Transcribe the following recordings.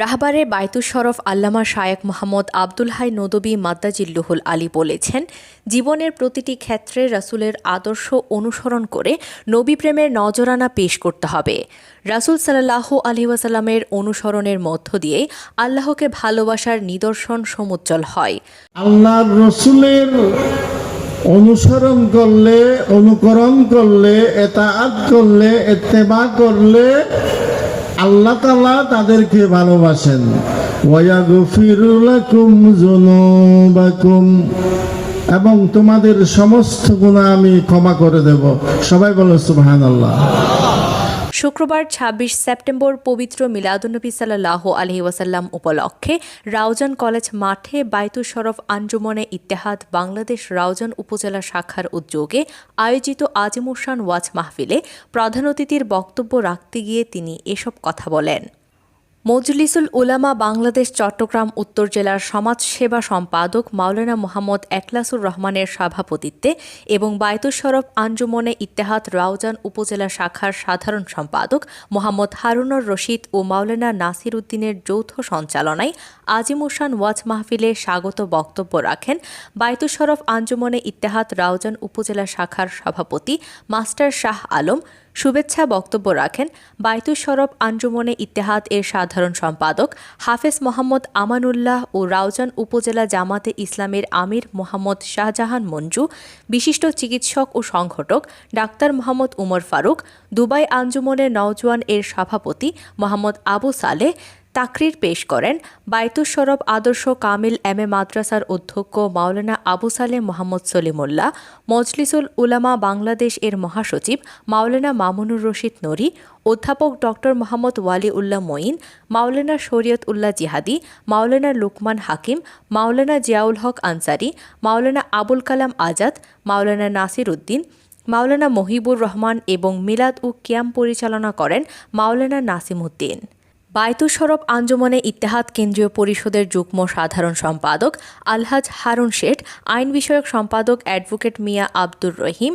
রাহবারে বায়তুস শরফ আল্লামা শায়েক মোহাম্মদ আব্দুল হাই নদবী মাদ্দাজিল্লুহুল আলী বলেছেন, জীবনের প্রতিটি ক্ষেত্রে রাসূলের আদর্শ অনুসরণ করে নবী প্রেমের নজরানা পেশ করতে হবে। রাসূল সাল্লাহ আলহি ওয়াসাল্লামের অনুসরণের মধ্য দিয়ে আল্লাহকে ভালোবাসার নিদর্শন সমুজ্জ্বল হয়। আল্লাহর রসুলের অনুসরণ করলে, অনুকরণ করলে করলে করলে আল্লাহ তালা তাদেরকে ভালোবাসেন। এবং তোমাদের সমস্ত গুণা আমি ক্ষমা করে দেব। সবাই বলো সুবহানাল্লাহ। শুক্রবার ২৬ সেপ্টেম্বর পবিত্র মিলাদুন্নবী সাল্লাহ আলহি ওয়াসাল্লাম উপলক্ষে রাউজান কলেজ মাঠে বাইতুল শরফ আঞ্জুমনে ইত্তেহাদ বাংলাদেশ রাউজান উপজেলা শাখার উদ্যোগে আয়োজিত আজিমুসান ওয়াজ মাহফিলে প্রধান অতিথির বক্তব্য রাখতে গিয়ে তিনি এসব কথা বলেন। মজলিসুল উলামা বাংলাদেশ, চট্টগ্রাম, উত্তর জেলার সমাজসেবা সম্পাদক মাওলানা মোহাম্মদ একলাসুর রহমানের সভাপতিত্বে এবং বায়তুল শরফ আঞ্জুমনে ইত্তেহাদ রাউজান উপজেলা শাখার সাধারণ সম্পাদক মোহাম্মদ হারুনর রশিদ ও মাওলানা নাসির উদ্দিনের যৌথ সঞ্চালনায় আজিমুসান ওয়াজ মাহফিলে স্বাগত বক্তব্য রাখেন বায়তুল শরফ আঞ্জুমনে ইত্তেহাদ রাউজান উপজেলা শাখার সভাপতি মাস্টার শাহ আলম। শুভেচ্ছা বক্তব্য রাখেন বাইতুস সরব আঞ্জুমনে ইত্তেহাদ এর সাধারণ সম্পাদক হাফেজ মোহাম্মদ আমানুল্লাহ ও রাউজান উপজেলা জামাতে ইসলামের আমির মোহাম্মদ শাহজাহান মঞ্জু, বিশিষ্ট চিকিৎসক ও সংগঠক ডাক্তার মোহাম্মদ উমর ফারুক, দুবাই আঞ্জুমনের নওজওয়ান এর সভাপতি মোহাম্মদ আবু সালেহ তাকরির পেশ করেন। বায়তুস সরব আদর্শ কামিল এম এ মাদ্রাসার অধ্যক্ষ মাওলানা আবু সালে মোহাম্মদ সলিমুল্লাহ, মজলিসুল উলামা বাংলাদেশ এর মহাসচিব মাওলানা মামুনুর রশিদ নরি, অধ্যাপক ডক্টর মোহাম্মদ ওয়ালি উল্লাহ মঈন, মাওলানা শরীয়ত উল্লাহ জিহাদি, মাওলানা লুকমান হাকিম, মাওলানা জিয়াউল হক আনসারি, মাওলানা আবুল কালাম আজাদ, মাওলানা নাসির উদ্দিন, মাওলানা মহিবুর রহমান এবং মিলাদ ও ক্যাম্প পরিচালনা করেন মাওলানা নাসিমউদ্দিন বায়তুল সরব আঞ্জুমনে ইত্তেহাদ কেন্দ্রীয় পরিষদের যুগ্ম সাধারণ সম্পাদক আলহাজ হারুন শেঠ, আইন বিষয়ক সম্পাদক অ্যাডভোকেট মিয়া আব্দুর রহিম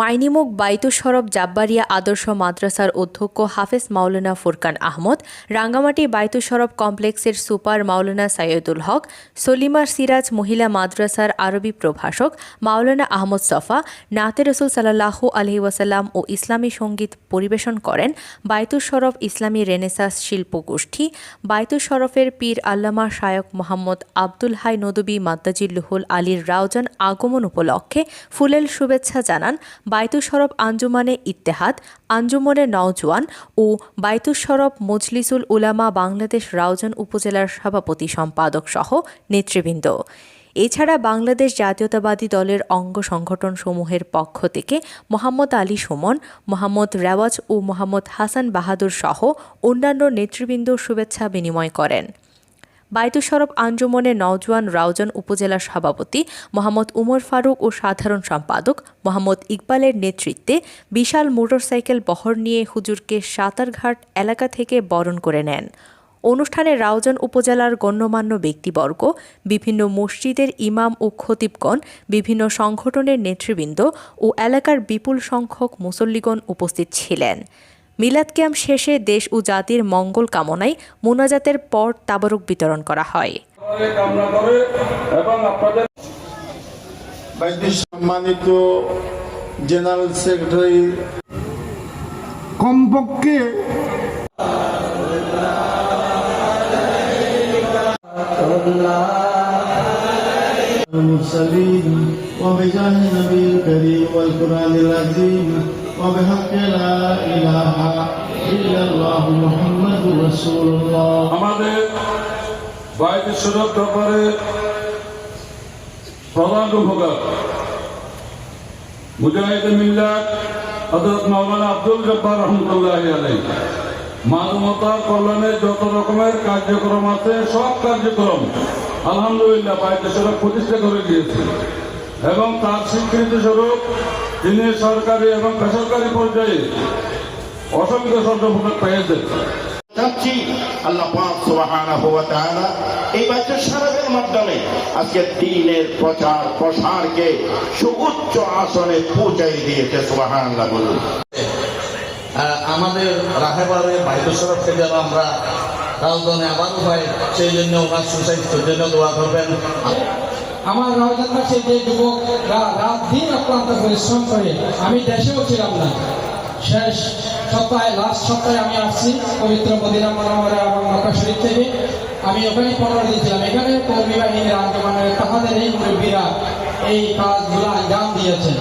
মাইনিমুখ বাইতু সরব জাব্বারিয়া আদর্শ মাদ্রাসার অধ্যক্ষ হাফেজ মাওলানা ফুরকান আহমদ, রাঙ্গামাটি বাইতুল সরব কমপ্লেক্সের সুপার মাওলানা সাইয়দুল হক, সলিমা সিরাজ মহিলা মাদ্রাসার আরবি প্রভাষক মাওলানা আহমদ সফা, নাতে রসুল সাল্লাহ আলহি ওয়াসাল্লাম ও ইসলামী সংগীত পরিবেশন করেন বাইতুল শরফ ইসলামী রেনেসাস শিল্প গোষ্ঠী বাইতুল শরফের পীর আল্লামা শায়ক মোহাম্মদ আব্দুল হাই নদবী মাদ্দাজিল্লুহুল আলীর রাউজান আগমন উপলক্ষে ফুলেল শুভেচ্ছা জানান শরফ আঞ্জুমানে ইত্তেহাদ, আঞ্জুমনে নওজোয়ান ও শরফ মজলিসুল উলামা বাংলাদেশ রাউজান উপজেলার সভাপতি সম্পাদক সহ নেতৃবৃন্দ। এছাড়া বাংলাদেশ জাতীয়তাবাদী দলের অঙ্গ সংগঠন সমূহের পক্ষ থেকে মোহাম্মদ আলী সুমন, মোহাম্মদ রেওয়াজ ও মোহাম্মদ হাসান বাহাদুর সহ অন্যান্য নেতৃবৃন্দ শুভেচ্ছা বিনিময় করেন। বাইতুল শরফ আঞ্জুমনে নওজোয়ান রাউজান উপজেলা সভাপতি মোহাম্মদ উমর ফারুক ও সাধারণ সম্পাদক মোহাম্মদ ইকবালের নেতৃত্বে বিশাল মোটরসাইকেল বহর নিয়ে হুজুরকে সাঁতারঘাট এলাকা থেকে বরণ করে নেন। অনুষ্ঠানে রাউজান উপজেলার গণ্যমান্য ব্যক্তিবর্গ, বিভিন্ন মসজিদের ইমাম ও খতিবগণ, বিভিন্ন সংগঠনের নেতৃবৃন্দ ও এলাকার বিপুল সংখ্যক মুসল্লিগণ উপস্থিত ছিলেন। মিলাদ ক্যাম্প শেষে দেশ ও জাতির মঙ্গল কামনায় মোনাজাতের পর তাবারক বিতরণ করা হয় করে কামনা করে এবং আপনাদের বাইদি সম্মানিত জেনারেল সেক্রেটারি কমপক্ষে المرسلين وبجاه النبي الكريم والقرآن العظيم وبحق لا إله إلا الله محمد رسول الله আমাদের বাইরে সুরত ব্যাপারে প্রধান উপকার মুজাহিদ মিল্লাত হজরত মৌলানা আব্দুল জব্বার রহমতুল্লাহ আলাই মানবতার কল্যাণে যত রকমের কার্যক্রম আছে সব কার্যক্রম আলহামদুলিল্লাহ বাইরে সড়ক প্রতিষ্ঠা করে দিয়েছে এবং তার স্বীকৃতি স্বরূপ তিনি সরকারি এবং বেসরকারি পর্যায়ে অসংখ্য স্বর্ণপদক পেয়েছেন। চাচ্ছি আল্লাহ পাক সুবহানাহু ওয়া তাআলা এই বাচ্চা সারাবের মাধ্যমে আজকে দিনের প্রচার প্রসারকে সুউচ্চ আসনে পৌঁছাই দিয়েছে সুবহানাল্লাহ বলুন। আহ, আমাদের রাহেবারে বাইতুসরফকে যেন আমরা রাজধানী আবারও পায় সেই জন্য ওনার সুস্বাস্থ্যের জন্য দোয়া করবেন। আমার রমজান মাসে যে যুবকরা রাত দিন অক্লান্ত পরিশ্রম করে আমি দেশেও ছিলাম না। শেষ সপ্তাহে লাস্ট সপ্তাহে আমি আসছি পবিত্র মদিনা মনোহরা এবং মক্কা শরীফ থেকে। আমি ওখানে পনেরো দিয়েছিলাম ছিলাম। এখানে কর্মী বাহিনীর আন্দোলনের তাহাদের এই মুরব্বীরা এই কাজগুলো আঞ্জাম দিয়েছেন